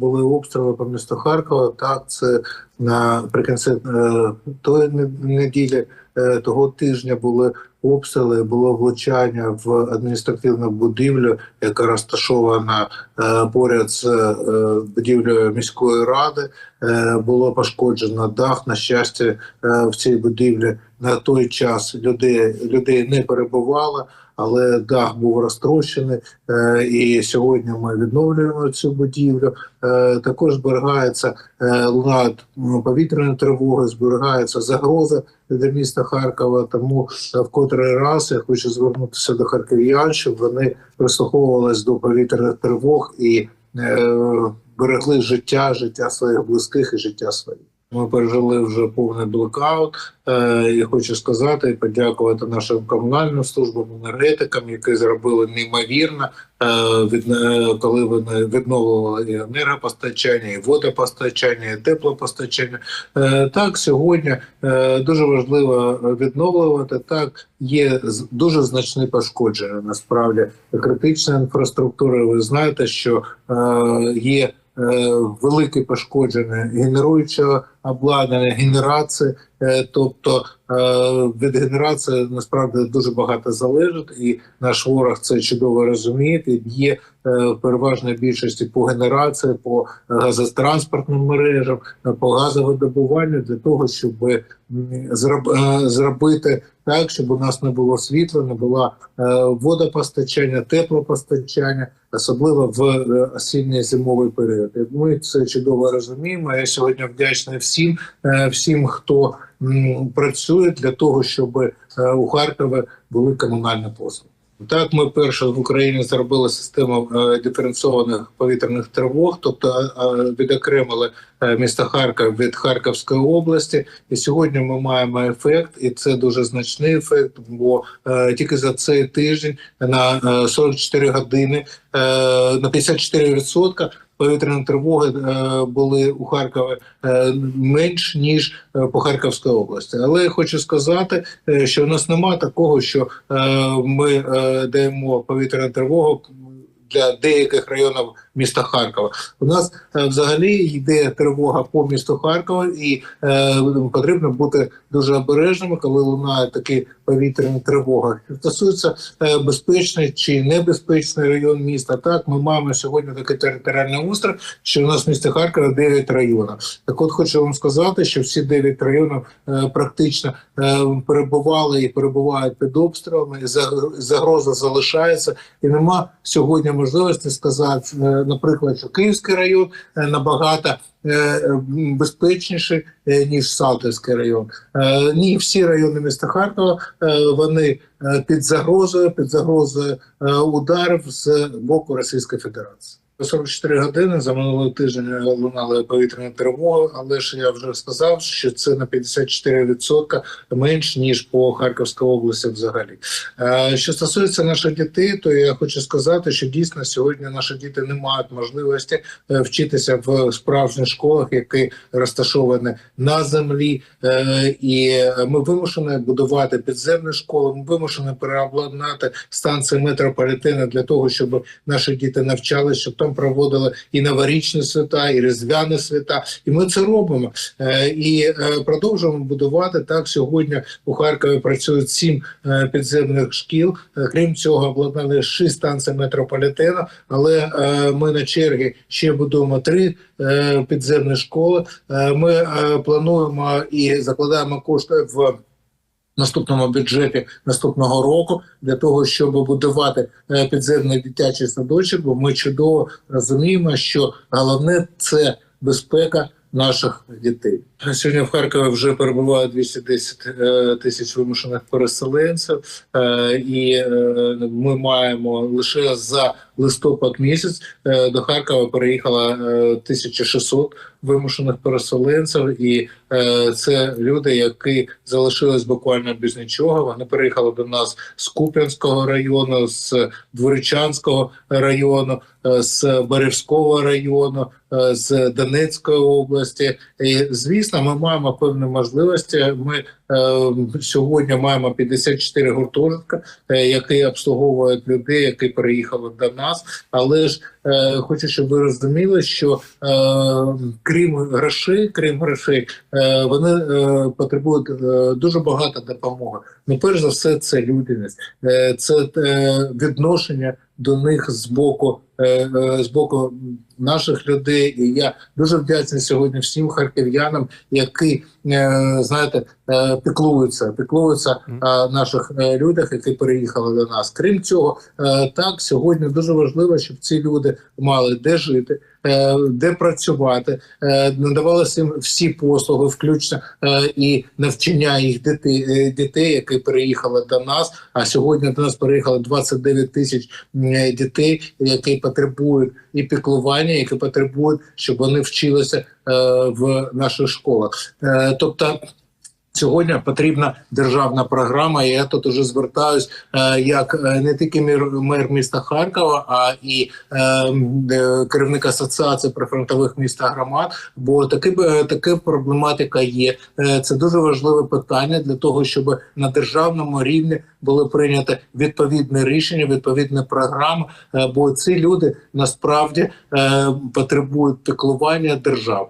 Були обстріли по місту Харкова. Так, це наприкінці е, тої неділі е, того тижня були обстріли, було влучання в адміністративну будівлю, яка розташована е, поряд з будівлею міської ради. Е, було пошкоджено дах. На щастя, е, в цій будівлі на той час людей, людей не перебувало. Але дах був розтрощений, е, і сьогодні ми відновлюємо цю будівлю. Також зберігається лунат м, повітряної тривоги, зберігається загроза для міста Харкова. Тому в котрий раз я хочу звернутися до харків'ян, щоб вони прислуховувались до повітряних тривог і берегли життя, життя своїх близьких і життя своїх. Ми пережили вже повний блекаут. Е, і хочу сказати і подякувати нашим комунальним службам, енергетикам, які зробили неймовірно, е, від, е, коли вони відновлювали і енергопостачання, і водопостачання, і теплопостачання. Е, так, сьогодні е, дуже важливо відновлювати. Так, є дуже значні пошкодження. Насправді критична інфраструктура. Ви знаєте, що е, є велике пошкодження генеруючого обладнання, генерації. Е, Тобто е, від генерації насправді дуже багато залежить, і наш ворог це чудово розуміє. І Є е, в переважній більшості по генерації, по газотранспортним мережам, по газовидобуванню для того, щоб зробити так, щоб у нас не було світла, не було водопостачання, теплопостачання, особливо в осінньо зимовий період. Ми це чудово розуміємо. Я сьогодні вдячний всім, е, всім, хто працює для того, щоб е, у Харкові були комунальні послуги. Так, ми перше в Україні зробили систему е, диференційованих повітряних тривог, тобто відокремили місто Харків від Харківської області. І сьогодні ми маємо ефект, і це дуже значний ефект. Бо тільки за цей тиждень на е, 44 години на 54% повітряні тривоги е, були у Харкові е, менш ніж е, по Харківській області. Але я хочу сказати, що у нас немає такого, що ми даємо повітряну тривогу для деяких районів міста Харкова. У нас е, взагалі йде тривога по місту Харкова, і е, потрібно бути дуже обережними, коли лунає такі повітряні тривоги. Що стосується е, безпечний чи небезпечний район міста, так ми маємо сьогодні такий територіальний устрій, що у нас в місті Харкова 9 районів. Так, от хочу вам сказати, що всі 9 районів е, практично е, перебували і перебувають під обстрілами. Загроза залишається, і нема сьогодні можливості сказати, е, наприклад, що Київський район е, набагато е, безпечніший е, ніж Салтівський район. Ні, всі райони міста Харкова вони під загрозою, під загрозою ударів з боку Російської Федерації. 44 години за минулий тиждень лунали повітряні тривоги, але ж я вже сказав, що це на 54% менш ніж по Харківській області взагалі. Е, Що стосується наших дітей, то я хочу сказати, що дійсно сьогодні наші діти не мають можливості е, вчитися в справжніх школах, які розташовані на землі, Е, і ми вимушені будувати підземні школи. Ми вимушені переобладнати станції метрополітену для того, щоб наші діти навчалися, щоб там проводили і новорічні свята, і різдвяні свята. І ми це робимо Е, і е, продовжуємо будувати так. Сьогодні у Харкові працюють сім е, підземних шкіл. Крім цього, обладнали шість станцій метрополітену. Але ми на чергі ще будуємо три підземні школи. Ми плануємо і закладаємо кошти в. Наступному бюджеті наступного року для того, щоб будувати е, підземний дитячий садочок, бо ми чудово розуміємо, що головне це безпека наших дітей. Сьогодні в Харкові вже перебуває 210 е, тисяч вимушених переселенців, е, і е, ми маємо лише за листопад місяць до Харкова переїхало е, 1600 вимушених переселенців, і це люди, які залишились буквально без нічого. Вони переїхали до нас з Куп'янського району, з Дворичанського району, з Бережського району, з Донецької області. І звісно, ми маємо певні можливості. Ми е, сьогодні маємо 54 гуртожитка, е, які обслуговують людей, які переїхали до нас. Але ж е, хочу, щоб ви розуміли, що е, крім грошей, крім грошей, е, вони е, потребують е, дуже багато допомоги. Ну, перш за все, це людяність, е, це е, відношення до них з боку, е, е, з боку наших людей. І я дуже вдячний сьогодні всім харків'янам, які е, знаєте, піклуються, піклуються о наших людях, які переїхали до нас. Крім цього, так сьогодні дуже важливо, щоб ці люди мали де жити, де працювати, е, надавалися їм всі послуги, включно е, і навчання їх дітей, е, дітей, які переїхали до нас. А сьогодні до нас переїхало 29 тисяч дітей, які потребують і піклування, які потребують, щоб вони вчилися е, в наших школах. Е, тобто. Сьогодні потрібна державна програма. і Я тут уже звертаюсь е, як е, не тільки мер, міста Харкова, а і е, керівник асоціації прифронтових міст та громад. Бо таки така проблематика є. Це дуже важливе питання для того, щоб на державному рівні були прийняті відповідне рішення, відповідна програма. Бо ці люди насправді потребують піклування держави.